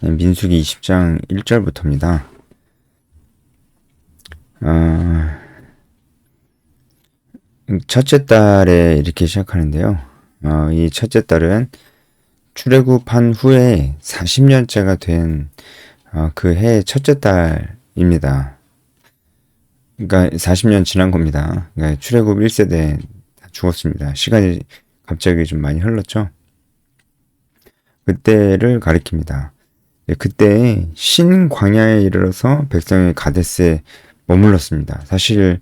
민수기 20장 1절부터입니다. 어, 첫째 달에 이렇게 시작하는데요. 어, 이 첫째 달은 출애굽한 후에 40년째가 된 어, 그 해의 첫째 달입니다. 그러니까 40년 지난 겁니다. 그러니까 출애굽 1세대 죽었습니다. 시간이 갑자기 좀 많이 흘렀죠. 그때를 가리킵니다. 네, 그때 신광야에 이르러서 백성이 가데스에 머물렀습니다. 사실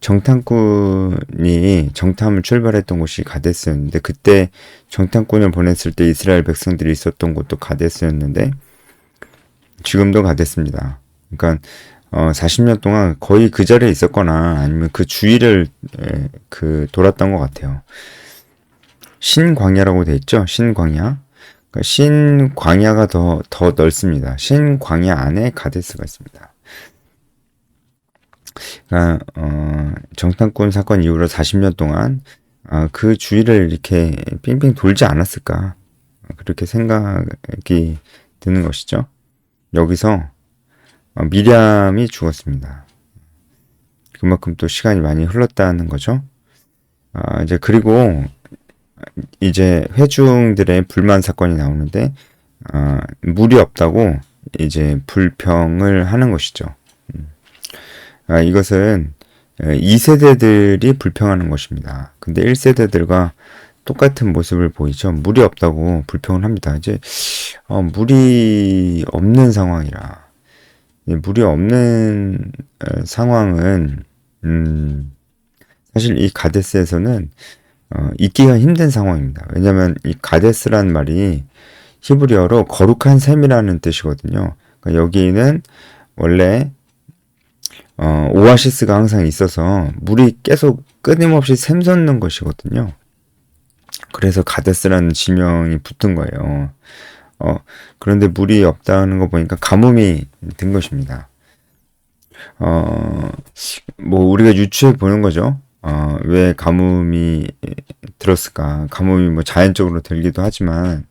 정탐꾼이 정탐을 출발했던 곳이 가데스였는데 그때 정탐꾼을 보냈을 때 이스라엘 백성들이 있었던 곳도 가데스였는데 지금도 가데스입니다. 그러니까 어 40년 동안 거의 그 자리에 있었거나 아니면 그 주위를 에, 그 돌았던 것 같아요. 신광야라고 돼 있죠. 신광야. 그러니까 신광야가 더, 더 넓습니다. 신광야 안에 가데스가 있습니다. 그러니까, 어, 정탐꾼 사건 이후로 40년 동안 어, 그 주위를 이렇게 빙빙 돌지 않았을까. 그렇게 생각이 드는 것이죠. 여기서 어, 미리암이 죽었습니다. 그만큼 또 시간이 많이 흘렀다는 거죠. 아, 이제 그리고 이제 회중들의 불만 사건이 나오는데 어, 물이 없다고 이제 불평을 하는 것이죠. 음. 아, 이것은 2세대들이 어, 불평하는 것입니다. 근데 1세대들과 똑같은 모습을 보이죠. 물이 없다고 불평을 합니다. 이제 어, 물이 없는 상황이라 물이 없는 어, 상황은 음, 사실 이 가데스에서는 어, 있기가 힘든 상황입니다. 왜냐하면 이 가데스란 말이 히브리어로 거룩한 샘이라는 뜻이거든요. 그러니까 여기는 원래 어, 오아시스가 항상 있어서 물이 계속 끊임없이 샘솟는 것이거든요. 그래서 가데스라는 지명이 붙은 거예요. 어, 그런데 물이 없다는 거 보니까 가뭄이 든 것입니다. 어, 뭐 우리가 유추해 보는 거죠. 어, 왜 가뭄이 들었을까? 가뭄이 뭐 자연적으로 들기도 하지만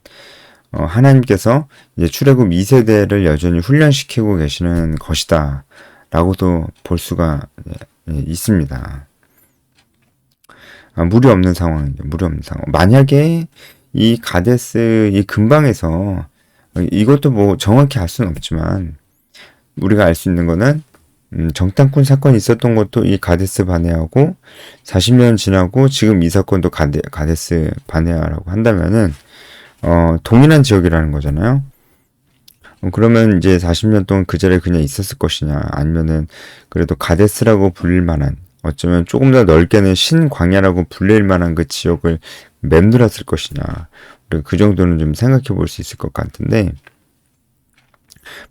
어, 하나님께서 이제 출애굽 2세대를 여전히 훈련시키고 계시는 것이다. 라고도 볼 수가 예, 있습니다. 아, 물이 없는 상황이죠. 물이 없는 상황. 만약에 이 가데스 이 근방에서 이것도 뭐 정확히 알 수는 없지만 우리가 알 수 있는 거는 음, 정탐꾼 사건이 있었던 것도 이 가데스 바네아고 40년 지나고 지금 이 사건도 가데, 가데스 바네아라고 한다면은 어, 동일한 지역이라는 거잖아요. 어, 그러면 이제 40년 동안 그 자리에 그냥 있었을 것이냐 아니면은 그래도 가데스라고 불릴 만한 어쩌면 조금 더 넓게는 신광야라고 불릴 만한 그 지역을 맴돌았을 것이냐 그 정도는 좀 생각해 볼 수 있을 것 같은데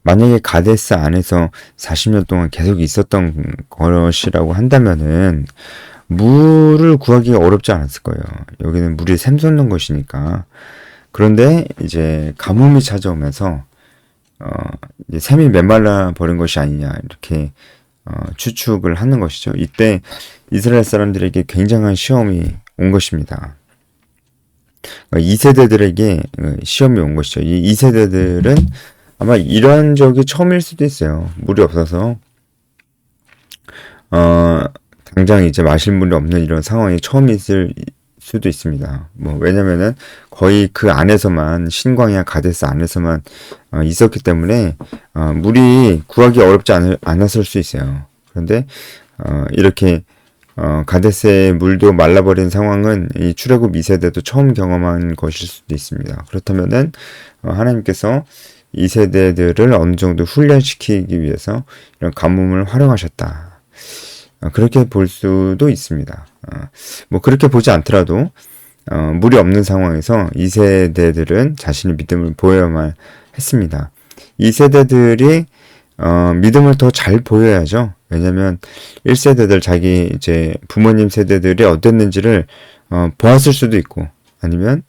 만약에 가데스 안에서 40년 동안 계속 있었던 것이라고 한다면은 물을 구하기가 어렵지 않았을 거예요. 여기는 물이 샘솟는 것이니까. 그런데 이제 가뭄이 찾아오면서 어 이제 샘이 메말라 버린 것이 아니냐 이렇게 어 추측을 하는 것이죠. 이때 이스라엘 사람들에게 굉장한 시험이 온 것입니다. 2세대들에게 어, 시험이 온 것이죠. 이 2세대들은 아마 이런 적이 처음일 수도 있어요. 물이 없어서 어 당장 이제 마실 물이 없는 이런 상황이 처음 있을 수도 있습니다. 뭐 왜냐면은 거의 그 안에서만 신광야 가데스 안에서만 어, 있었기 때문에 어, 물이 구하기 어렵지 않, 않았을 수 있어요. 그런데 어, 이렇게 어, 가데스의 물도 말라버린 상황은 이 출애굽 2세대도 처음 경험한 것일 수도 있습니다. 그렇다면은 어, 하나님께서 이 세대들을 어느 정도 훈련시키기 위해서 이런 가뭄을 활용하셨다. 어, 그렇게 볼 수도 있습니다. 어, 뭐 그렇게 보지 않더라도 어, 물이 없는 상황에서 이 세대들은 자신의 믿음을 보여야만 했습니다. 이 세대들이 믿음을 더 잘 보여야죠. 왜냐면 1세대들 자기 이제 부모님 세대들이 어땠는지를 보았을 수도 있고 아니면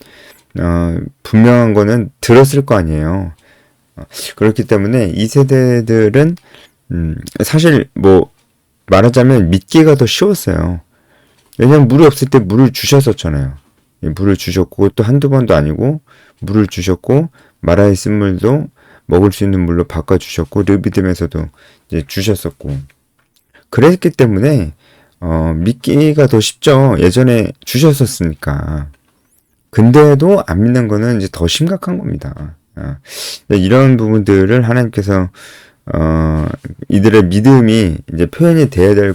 분명한 거는 들었을 거 아니에요. 그렇기 때문에 이 세대들은 음, 사실 뭐 말하자면 믿기가 더 쉬웠어요. 왜냐면 물이 없을 때 물을 주셨었잖아요. 물을 주셨고 또 한두 번도 아니고 물을 주셨고 마라의 쓴물도 먹을 수 있는 물로 바꿔 주셨고 르비딤에서도 이제 주셨었고 그랬기 때문에 어, 믿기가 더 쉽죠. 예전에 주셨었으니까. 근데도 안 믿는 거는 이제 더 심각한 겁니다. 어, 이런 부분들을 하나님께서 어, 이들의 믿음이 이제 표현이 돼야 될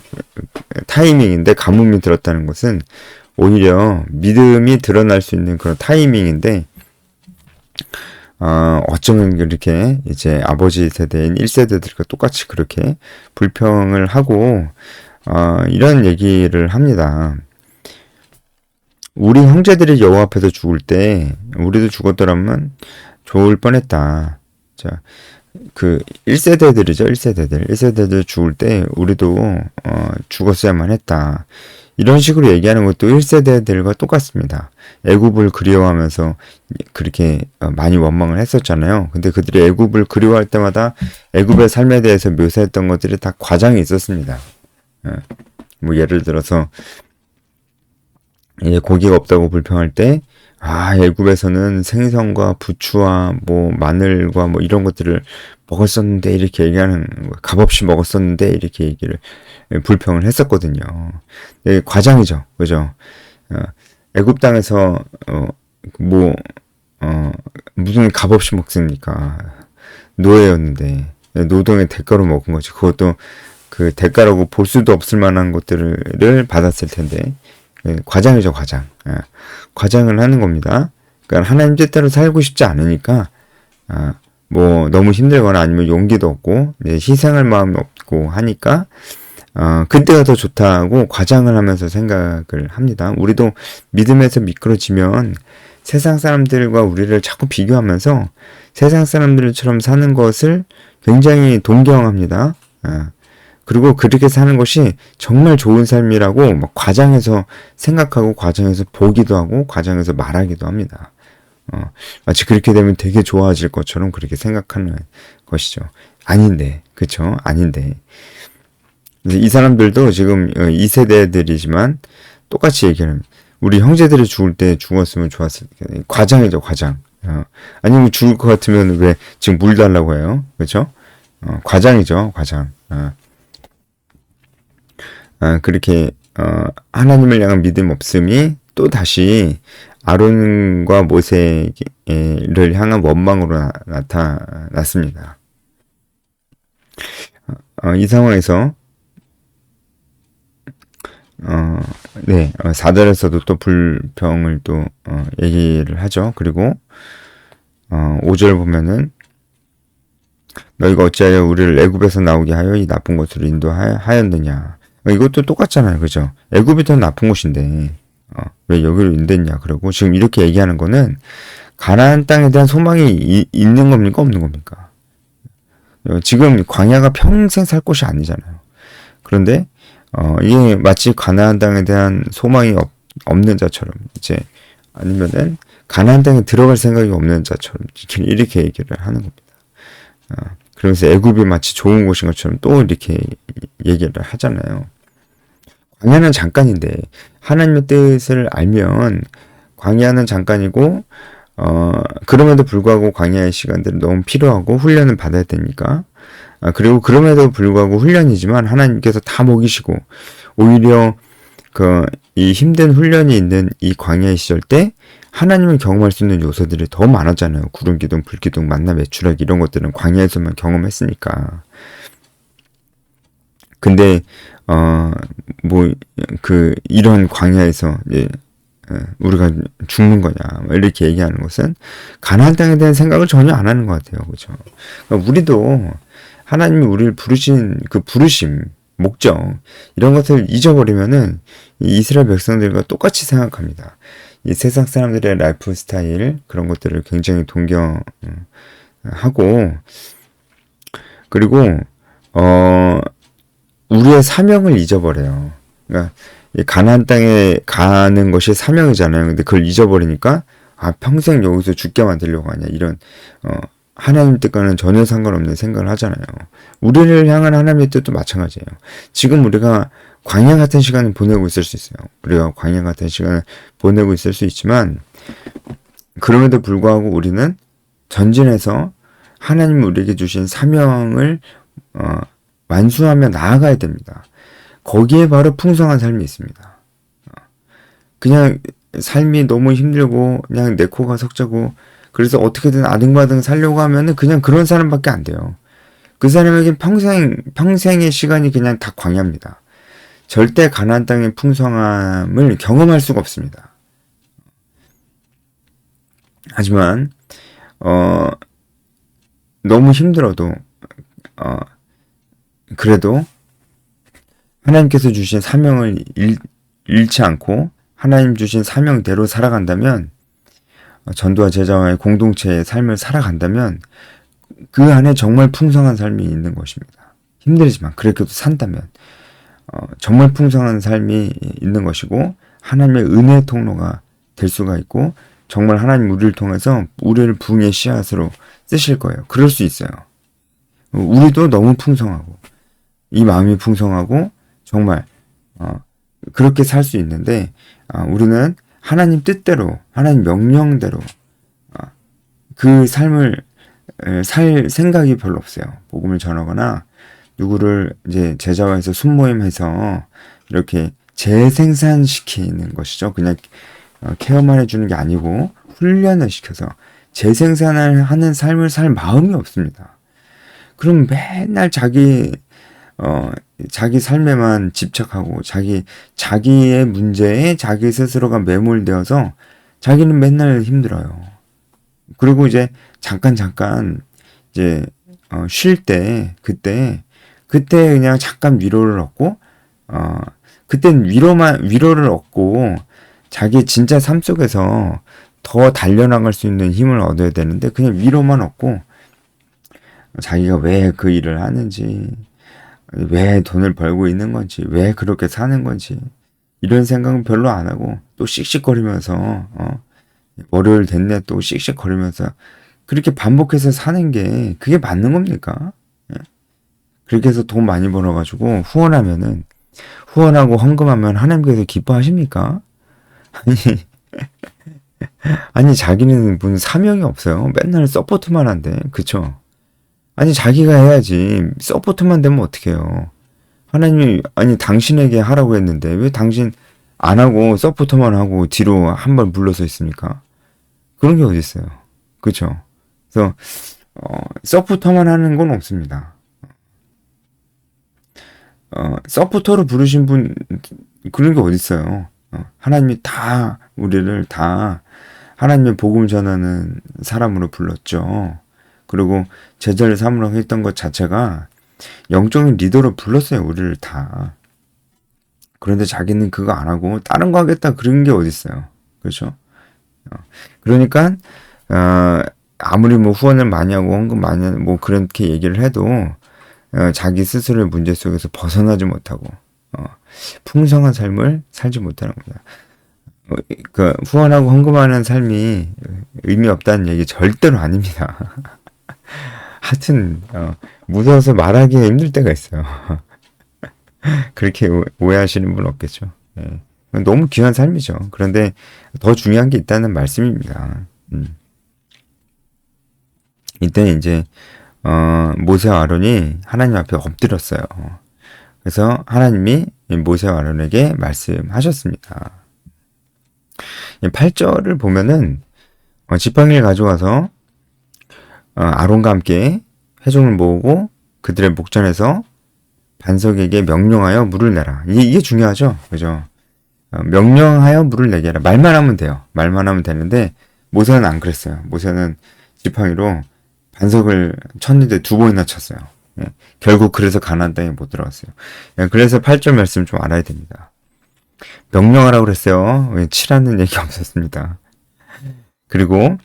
타이밍인데 가뭄이 들었다는 것은 오히려 믿음이 드러날 수 있는 그런 타이밍인데 어, 어쩌면 이렇게 이제 아버지 세대인 1세대들과 똑같이 그렇게 불평을 하고 어, 이런 얘기를 합니다. 우리 형제들이 여호와 앞에서 죽을 때 우리도 죽었더라면 좋을 뻔했다. 자, 그 1세대들이죠. 1세대들. 1세대들 죽을 때 우리도 어, 죽었어야만 했다. 이런 식으로 얘기하는 것도 1세대들과 똑같습니다. 애굽을 그리워하면서 그렇게 어, 많이 원망을 했었잖아요. 근데 그들이 애굽을 그리워할 때마다 애굽의 삶에 대해서 묘사했던 것들이 다 과장이 있었습니다. 예. 뭐 예를 들어서 이제 고기가 없다고 불평할 때 아, 애굽에서는 생선과 부추와 뭐 마늘과 뭐 이런 것들을 먹었었는데 이렇게 얘기하는 값없이 먹었었는데 이렇게 얘기를 불평을 했었거든요. 예, 과장이죠. 그죠? 어, 애굽 땅에서 어, 뭐 어, 무슨 값없이 먹습니까? 노예였는데 노동의 대가로 먹은 거지. 그것도 그 대가라고 볼 수도 없을 만한 것들을 받았을 텐데 예, 과장이죠, 과장. 예, 과장을 하는 겁니다. 그러니까 하나님 뜻대로 살고 싶지 않으니까 아, 뭐 너무 힘들거나 아니면 용기도 없고 희생할 마음이 없고 하니까 어, 그때가 더 좋다고 과장을 하면서 생각을 합니다. 우리도 믿음에서 미끄러지면 세상 사람들과 우리를 자꾸 비교하면서 세상 사람들처럼 사는 것을 굉장히 동경합니다. 어, 그리고 그렇게 사는 것이 정말 좋은 삶이라고 막 과장해서 생각하고 과장해서 보기도 하고 과장해서 말하기도 합니다. 어, 마치 그렇게 되면 되게 좋아질 것처럼 그렇게 생각하는 것이죠. 아닌데, 그쵸? 아닌데. 이 사람들도 지금 2세대들이지만 어, 똑같이 얘기하는, 우리 형제들이 죽을 때 죽었으면 좋았을 과장이죠, 과장. 어, 아니면 죽을 것 같으면 왜 지금 물 달라고 해요? 그쵸? 어, 과장이죠, 과장. 어. 아, 그렇게 어, 하나님을 향한 믿음 없음이 또 다시 아론과 모세를 향한 원망으로 나, 타났습니다. 어, 이 상황에서 어, 네, 어, 4절에서도 또 불평을 또 어, 얘기를 하죠. 그리고 어, 5절 보면은 너희가 어찌하여 우리를 애굽에서 나오게 하여 이 나쁜 것으로 인도하였느냐. 이것도 똑같잖아요. 그죠? 애굽이 더 나쁜 곳인데 어, 왜 여기로 인됐냐 그러고 지금 이렇게 얘기하는 거는 가나안 땅에 대한 소망이 이, 있는 겁니까 없는 겁니까? 어, 지금 광야가 평생 살 곳이 아니잖아요. 그런데 어, 이게 마치 가나안 땅에 대한 소망이 없, 없는 자처럼 이제 아니면은 가나안 땅에 들어갈 생각이 없는 자처럼 이렇게 얘기를 하는 겁니다. 어, 그러면서 애굽이 마치 좋은 곳인 것처럼 또 이렇게 얘기를 하잖아요. 광야는 잠깐인데 하나님의 뜻을 알면 광야는 잠깐이고 어 그럼에도 불구하고 광야의 시간들은 너무 필요하고 훈련을 받아야 되니까 아, 그리고 그럼에도 불구하고 훈련이지만 하나님께서 다 먹이시고 오히려 그 이 힘든 훈련이 있는 이 광야의 시절 때 하나님을 경험할 수 있는 요소들이 더 많았잖아요. 구름 기둥, 불 기둥, 만나 매출하기 이런 것들은 광야에서만 경험했으니까. 근데 어 뭐 그 이런 광야에서 어, 우리가 죽는 거냐 뭐 이렇게 얘기하는 것은 가나안 땅에 대한 생각을 전혀 안 하는 것 같아요, 그렇죠? 그러니까 우리도 하나님이 우리를 부르신 그 부르심, 목적 이런 것을 잊어버리면은 이스라엘 백성들과 똑같이 생각합니다. 이 세상 사람들의 라이프 스타일 그런 것들을 굉장히 동경하고 그리고 어 우리의 사명을 잊어버려요. 그러니까 가나안 땅에 가는 것이 사명이잖아요. 근데 그걸 잊어버리니까 아 평생 여기서 죽게 만들려고 하냐 이런 어 하나님 뜻과는 전혀 상관없는 생각을 하잖아요. 우리를 향한 하나님의 뜻도 마찬가지예요. 지금 우리가 광야 같은 시간을 보내고 있을 수 있어요. 우리가 광야 같은 시간을 보내고 있을 수 있지만 그럼에도 불구하고 우리는 전진해서 하나님 우리에게 주신 사명을 어, 완수하며 나아가야 됩니다. 거기에 바로 풍성한 삶이 있습니다. 그냥 삶이 너무 힘들고 그냥 내 코가 석자고 그래서 어떻게든 아등바등 살려고 하면은 그냥 그런 사람밖에 안 돼요. 그 사람에겐 평생 평생의 시간이 그냥 다 광야입니다. 절대 가나안 땅의 풍성함을 경험할 수가 없습니다. 하지만 어 너무 힘들어도 어 그래도 하나님께서 주신 사명을 잃, 잃지 않고 하나님 주신 사명대로 살아간다면 전도와 제자와의 공동체의 삶을 살아간다면 그 안에 정말 풍성한 삶이 있는 것입니다. 힘들지만 그렇게도 산다면 어, 정말 풍성한 삶이 있는 것이고 하나님의 은혜 통로가 될 수가 있고 정말 하나님 우리를 통해서 우리를 부흥의 씨앗으로 쓰실 거예요. 그럴 수 있어요. 우리도 너무 풍성하고 이 마음이 풍성하고 정말 어, 그렇게 살 수 있는데 어, 우리는 하나님 뜻대로 하나님 명령대로 어, 그 삶을 살 생각이 별로 없어요. 복음을 전하거나 누구를 이제 제자와 해서 순모임해서 이렇게 재생산시키는 것이죠. 그냥 어, 케어만 해주는 게 아니고 훈련을 시켜서 재생산을 하는 삶을 살 마음이 없습니다. 그럼 맨날 자기 어 자기 삶에만 집착하고 자기 자기의 문제에 자기 스스로가 매몰되어서 자기는 맨날 힘들어요. 그리고 이제 잠깐 잠깐 이제 어, 쉴 때 그때 그때 그냥 잠깐 위로를 얻고 어 그땐 위로만 위로를 얻고 자기 진짜 삶 속에서 더 달려나갈 수 있는 힘을 얻어야 되는데 그냥 위로만 얻고 자기가 왜 그 일을 하는지 왜 돈을 벌고 있는 건지 왜 그렇게 사는 건지 이런 생각은 별로 안 하고 또 씩씩거리면서 어 월요일 됐네 또 씩씩거리면서 그렇게 반복해서 사는 게 그게 맞는 겁니까? 예? 그렇게 해서 돈 많이 벌어가지고 후원하면은 후원하고 헌금하면 하나님께서 기뻐하십니까? 아니 아니 자기는 무슨 사명이 없어요. 맨날 서포트만 한대. 그쵸? 아니 자기가 해야지. 서포트만 되면 어떡해요. 하나님이 아니 당신에게 하라고 했는데 왜 당신 안 하고 서포트만 하고 뒤로 한번 물러서 있습니까? 그런 게 어디 있어요. 그쵸? 그래서 어, 서포터만 하는 건 없습니다. 어, 서포터로 부르신 분 그런 게 어디 있어요. 어, 하나님이 다 우리를 다 하나님의 복음 전하는 사람으로 불렀죠. 그리고 제자를 삼으라고 했던 것 자체가 영적인 리더로 불렀어요. 우리를 다. 그런데 자기는 그거 안 하고 다른 거 하겠다 그런 게 어디 있어요. 그렇죠? 어, 그러니까 어, 아무리 뭐 후원을 많이 하고 헌금 많이 하고 뭐 그렇게 얘기를 해도 어, 자기 스스로의 문제 속에서 벗어나지 못하고 어, 풍성한 삶을 살지 못하는 겁니다. 어, 그 후원하고 헌금하는 삶이 의미 없다는 얘기 절대로 아닙니다. 하여튼 어, 무서워서 말하기 힘들 때가 있어요. 그렇게 오해하시는 분 없겠죠. 네. 너무 귀한 삶이죠. 그런데 더 중요한 게 있다는 말씀입니다. 음. 이때 이제 어, 모세와 아론이 하나님 앞에 엎드렸어요. 그래서 하나님이 모세와 아론에게 말씀하셨습니다. 8절을 보면은 어, 지팡이를 가져와서 어, 아론과 함께 회중을 모으고 그들의 목전에서 반석에게 명령하여 물을 내라. 이게, 이게 중요하죠. 그죠? 어, 명령하여 물을 내게 하라. 말만 하면 돼요. 말만 하면 되는데 모세는 안 그랬어요. 모세는 지팡이로 반석을 쳤는데 두 번이나 쳤어요. 예, 결국 그래서 가나안 땅에 못 들어갔어요. 예, 그래서 8절 말씀 좀 알아야 됩니다. 명령하라고 그랬어요. 예, 치라는 얘기 없었습니다. 그리고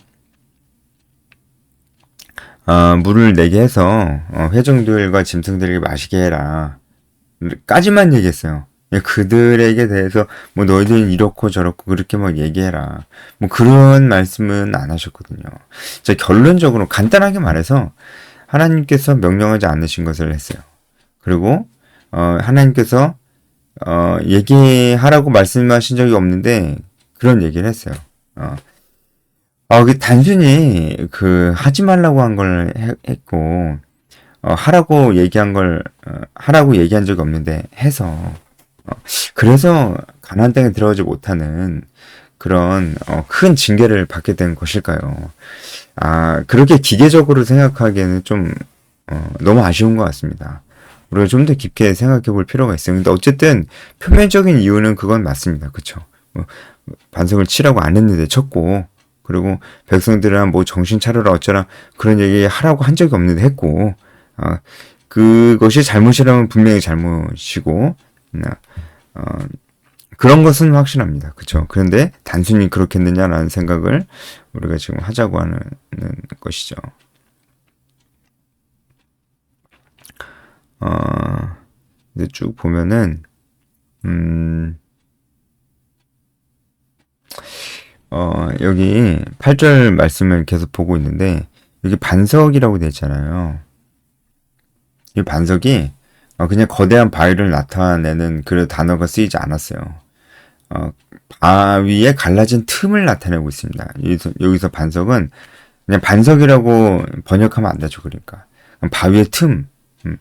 어, 물을 내게 해서 어, 회중들과 짐승들에게 마시게 해라. 까지만 얘기했어요. 예, 그들에게 대해서 뭐 너희들은 이렇고 저렇고 그렇게 막 얘기해라. 뭐 그런 말씀은 안 하셨거든요. 자, 결론적으로 간단하게 말해서 하나님께서 명령하지 않으신 것을 했어요. 그리고 어, 하나님께서 어, 얘기하라고 말씀하신 적이 없는데 그런 얘기를 했어요. 어, 어, 그 단순히 그 하지 말라고 한 걸 했고 어, 하라고 얘기한 걸 어, 하라고 얘기한 적이 없는데 해서 어, 그래서 가나안 땅에 들어가지 못하는 그런 어, 큰 징계를 받게 된 것일까요? 아 그렇게 기계적으로 생각하기에는 좀 어, 너무 아쉬운 것 같습니다. 우리가 좀 더 깊게 생각해 볼 필요가. 근데 어쨌든 표면적인 이유는 그건 맞습니다. 그쵸? 뭐, 반성을 치라고 안 했는데 쳤고, 그리고 백성들은 뭐 정신 차려라 어쩌라 그런 얘기 하라고 한 적이 없는데 했고, 어, 그것이 잘못이라면 분명히 잘못이고, 어, 그런 것은 확실합니다. 그쵸? 그런데 단순히 그렇겠느냐라는 생각을 우리가 지금 하자고 하는 것이죠. 어, 이제 쭉 보면은, 음, 어, 여기 8절 말씀을 계속 보고 있는데, 여기 반석이라고 되어 있잖아요. 이 반석이 어, 그냥 거대한 바위를 나타내는 그 단어가 쓰이지 않았어요. 어, 바위에 갈라진 틈을 나타내고 있습니다. 여기서, 여기서 반석은 그냥 반석이라고 번역하면 안 되죠. 그러니까. 바위의 틈, 음,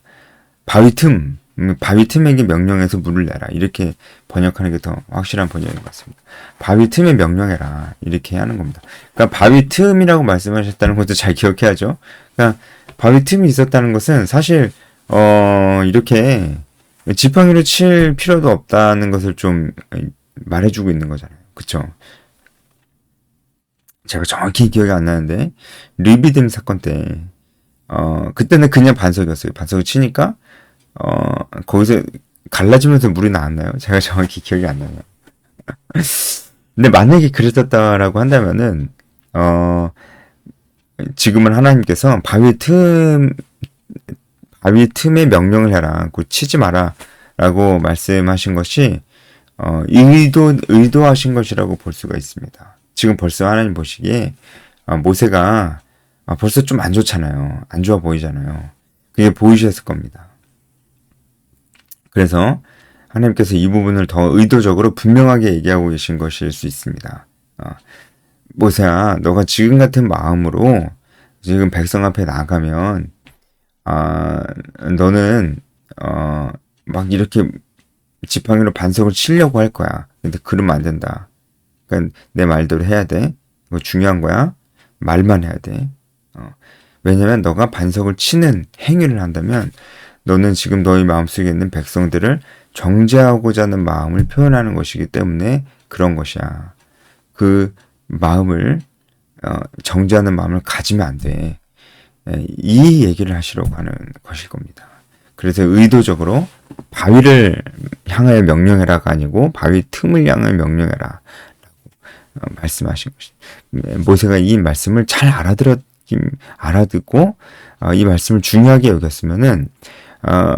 바위 틈, 음, 바위 틈에게 명령해서 물을 내라. 이렇게 번역하는 게 더 확실한 번역인 것 같습니다. 바위 틈에 명령해라. 이렇게 하는 겁니다. 그러니까 바위 틈이라고 말씀하셨다는 것도 잘 기억해야죠. 그러니까 바위 틈이 있었다는 것은 사실 어, 이렇게 지팡이로 칠 필요도 없다는 것을 좀 말해주고 있는 거잖아요. 그쵸? 제가 정확히 기억이 안 나는데, 리비딤 사건 때, 어, 그때는 그냥 반석이었어요. 반석을 치니까, 어, 거기서 갈라지면서 물이 나왔나요? 제가 정확히 기억이 안 나요. 근데 만약에 그랬었다라고 한다면은, 어, 지금은 하나님께서 바위 틈, 바위 틈에 명령을 해라. 그 치지 마라. 라고 말씀하신 것이, 어, 의도, 의도하신 것이라고 볼 수가 있습니다. 지금 벌써 하나님 보시기에, 어, 모세가, 아, 벌써 좀 안 좋잖아요. 안 좋아 보이잖아요. 그게 보이셨을 겁니다. 그래서 하나님께서 이 부분을 더 의도적으로 분명하게 얘기하고 계신 것일 수 있습니다. 어, 모세야, 너가 지금 같은 마음으로 지금 백성 앞에 나가면 아, 너는, 어, 막 이렇게 지팡이로 반석을 치려고 할 거야. 근데 그러면 안 된다. 그러니까 내 말대로 해야 돼. 이거 중요한 거야. 말만 해야 돼. 어. 왜냐면 너가 반석을 치는 행위를 한다면 너는 지금 너희 마음속에 있는 백성들을 정죄하고자 하는 마음을 표현하는 것이기 때문에 그런 것이야. 그 마음을 어, 정죄하는 마음을 가지면 안 돼. 예, 이 얘기를 하시려고 하는 것일 겁니다. 그래서 의도적으로 바위를 향하여 명령해라가 아니고 바위 틈을 향하여 명령해라. 라고 어, 말씀하신 것입니다. 예, 모세가 이 말씀을 잘 알아들었, 알아듣고, 어, 이 말씀을 중요하게 여겼으면은, 어,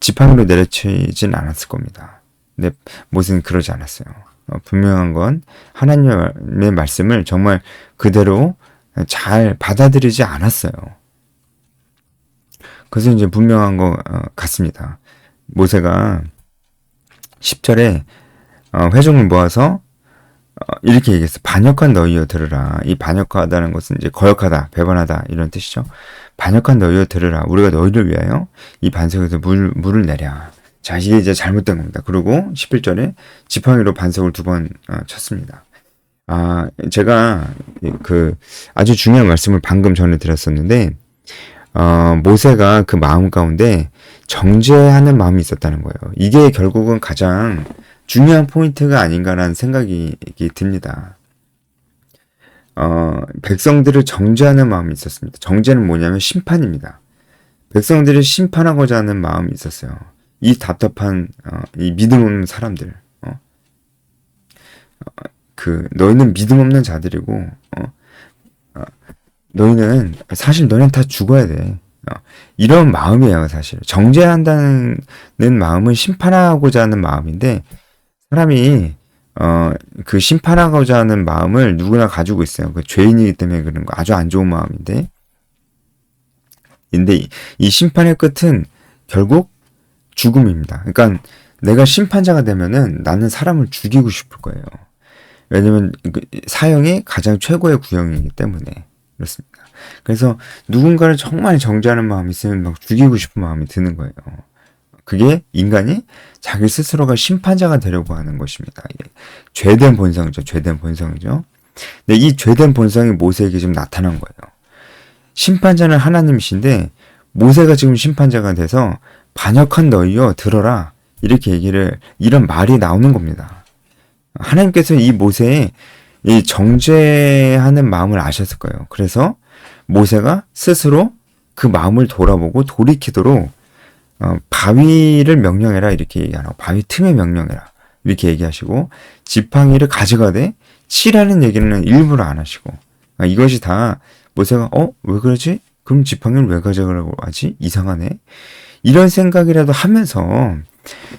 지팡이로 내려치진 않았을 겁니다. 근데 모세는 그러지 않았어요. 분명한 건 하나님의 말씀을 정말 그대로 잘 받아들이지 않았어요. 그것은 이제 분명한 것 어, 같습니다. 모세가 10절에 어, 회중을 모아서 어, 이렇게 얘기했어. 반역한 너희여 들으라. 이 반역하다는 것은 이제 거역하다, 배반하다 이런 뜻이죠. 반역한 너희여 들으라. 우리가 너희를 위하여 이 반석에서 물, 물을 내랴. 자, 이게 이제 잘못된 겁니다. 그리고 11절에 지팡이로 반석을 두 번 쳤습니다. 아, 제가 그 아주 중요한 말씀을 방금 전에 드렸었는데 어, 모세가 그 마음 가운데 정죄하는 마음이 있었다는 거예요. 이게 결국은 가장 중요한 포인트가 아닌가라는 생각이 듭니다. 어, 백성들을 정죄하는 마음이 있었습니다. 정죄는 뭐냐면 심판입니다. 백성들을 심판하고자 하는 마음이 있었어요. 이 답답한 어, 이 믿음 없는 사람들. 어? 어, 그 너희는 믿음 없는 자들이고 어? 너희는 사실 너는 다 죽어야 돼. 어, 이런 마음이에요, 사실. 정죄한다는 마음은 심판하고자 하는 마음인데 사람이 어, 그 심판하고자 하는 마음을 누구나 가지고 있어요. 그 죄인이기 때문에 그런 거 아주 안 좋은 마음인데. 근데 이, 이 심판의 끝은 결국 죽음입니다. 그러니까 내가 심판자가 되면은 나는 사람을 죽이고 싶을 거예요. 왜냐면 그 사형이 가장 최고의 구형이기 때문에 그렇습니다. 그래서 누군가를 정말 정죄하는 마음이 있으면 막 죽이고 싶은 마음이 드는 거예요. 그게 인간이 자기 스스로가 심판자가 되려고 하는 것입니다. 이게 죄된 본성이죠. 죄된 본성이죠. 근데 이 죄된 본성이 모세에게 좀 나타난 거예요. 심판자는 하나님이신데 모세가 지금 심판자가 돼서 반역한 너희여 들어라 이렇게 얘기를 이런 말이 나오는 겁니다. 하나님께서 이 모세의 이 정죄하는 마음을 아셨을 거예요. 그래서 모세가 스스로 그 마음을 돌아보고 돌이키도록 어, 바위를 명령해라 이렇게 얘기하라고 바위 틈에 명령해라 이렇게 얘기하시고 지팡이를 가져가되 치라는 얘기는 일부러 안 하시고 아, 이것이 다 모세가 어 왜 그러지? 그럼 지팡이를 왜 가져가라고 하지? 이상하네. 이런 생각이라도 하면서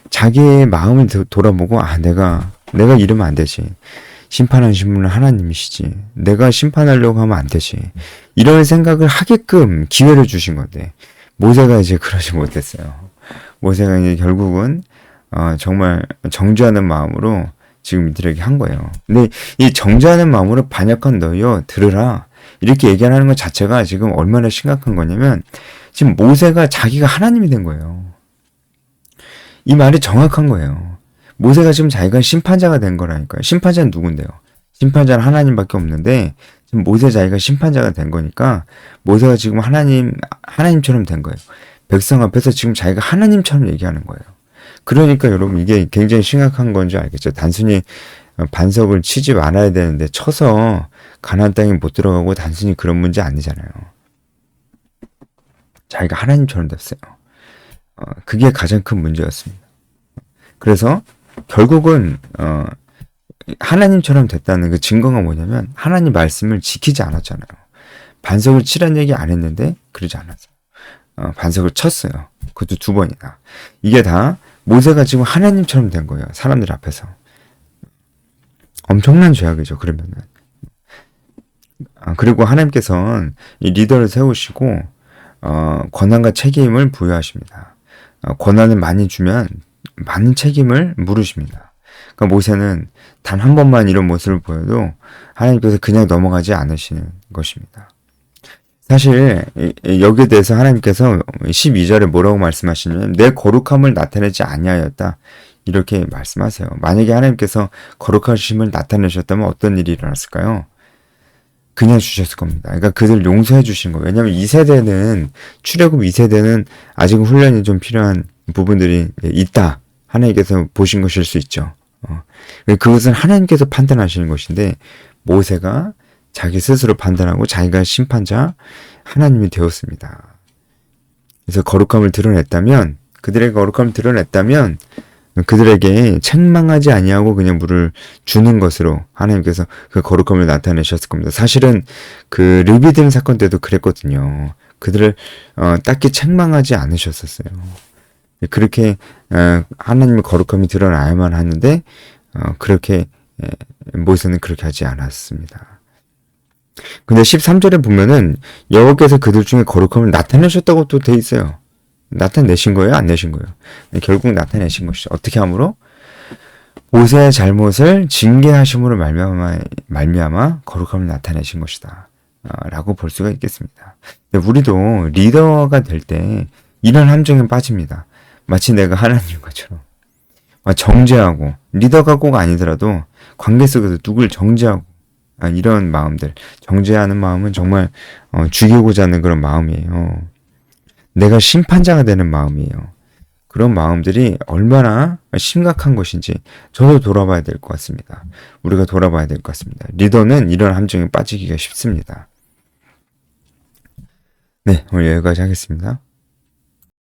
자기의 마음을 돌아보고 아 내가 내가 이러면 안 되지. 심판한 신문은 하나님이시지. 내가 심판하려고 하면 안 되지. 이런 생각을 하게끔 기회를 주신 건데 모세가 이제 그러지 못했어요. 모세가 이제 결국은 어, 정말 정죄하는 마음으로 지금 이들에게 한 거예요. 근데 이 정죄하는 마음으로 반역한 너희여 들으라. 이렇게 얘기하는 것 자체가 지금 얼마나 심각한 거냐면 지금 모세가 자기가 하나님이 된 거예요. 이 말이 정확한 거예요. 모세가 지금 자기가 심판자가 된 거라니까요. 심판자는 누군데요? 심판자는 하나님밖에 없는데 지금 모세 자기가 심판자가 된 거니까 모세가 지금 하나님 하나님처럼 된 거예요. 백성 앞에서 지금 자기가 하나님처럼 얘기하는 거예요. 그러니까 여러분 이게 굉장히 심각한 건지 알겠죠. 단순히 반석을 치지 말아야 되는데 쳐서 가나안 땅에 못 들어가고 단순히 그런 문제 아니잖아요. 자기가 하나님처럼 됐어요. 어, 그게 가장 큰 문제였습니다. 그래서 결국은 어, 하나님처럼 됐다는 그 증거가 뭐냐면 하나님 말씀을 지키지 않았잖아요. 반석을 치란 얘기 안 했는데 그러지 않았어요. 어, 반석을 쳤어요. 그것도 두 번이나. 이게 다 모세가 지금 하나님처럼 된 거예요. 사람들 앞에서. 엄청난 죄악이죠. 그러면은. 아, 그리고 하나님께서는 이 리더를 세우시고 어, 권한과 책임을 부여하십니다. 어, 권한을 많이 주면 많은 책임을 물으십니다. 그러니까 모세는 단 한 번만 이런 모습을 보여도 하나님께서 그냥 넘어가지 않으시는 것입니다. 사실 여기에 대해서 하나님께서 12절에 뭐라고 말씀하시냐면 내 거룩함을 나타내지 아니하였다. 이렇게 말씀하세요. 만약에 하나님께서 거룩하심을 나타내셨다면 어떤 일이 일어났을까요? 그냥 주셨을 겁니다. 그러니까 그들 용서해 주신 거예요. 왜냐하면 이 세대는 출애굽 이 세대는 아직은 훈련이 좀 필요한 부분들이 있다. 하나님께서 보신 것일 수 있죠. 어. 그것은 하나님께서 판단하시는 것인데 모세가 자기 스스로 판단하고 자기가 심판자 하나님이 되었습니다. 그래서 거룩함을 드러냈다면 그들의 거룩함을 드러냈다면 그들에게 책망하지 아니하고 그냥 물을 주는 것으로 하나님께서 그 거룩함을 나타내셨을 겁니다. 사실은 그 르비딘 사건 때도 그랬거든요. 그들을 어, 딱히 책망하지 않으셨었어요. 그렇게 어, 하나님의 거룩함이 드러나야만 하는데 어, 그렇게 에, 모세는 그렇게 하지 않았습니다. 근데 13절에 보면은 여호께서 그들 중에 거룩함을 나타내셨다고 또 돼 있어요. 나타내신 거예요? 안 내신 거예요? 네, 결국 나타내신 것이죠. 어떻게 함으로? 모세의 잘못을 징계하심으로 말미암아, 말미암아 거룩함을 나타내신 것이다. 어, 라고 볼 수가 있겠습니다. 우리도 리더가 될 때 이런 함정에 빠집니다. 마치 내가 하나님 것처럼. 정죄하고, 리더가 꼭 아니더라도 관계 속에서 누굴 정죄하고, 아, 이런 마음들. 정죄하는 마음은 정말 어, 죽이고자 하는 그런 마음이에요. 내가 심판자가 되는 마음이에요. 그런 마음들이 얼마나 심각한 것인지 저도 돌아봐야 될 것 같습니다. 우리가 돌아봐야 될 것 같습니다. 리더는 이런 함정에 빠지기가 쉽습니다. 네, 오늘 여기까지 하겠습니다.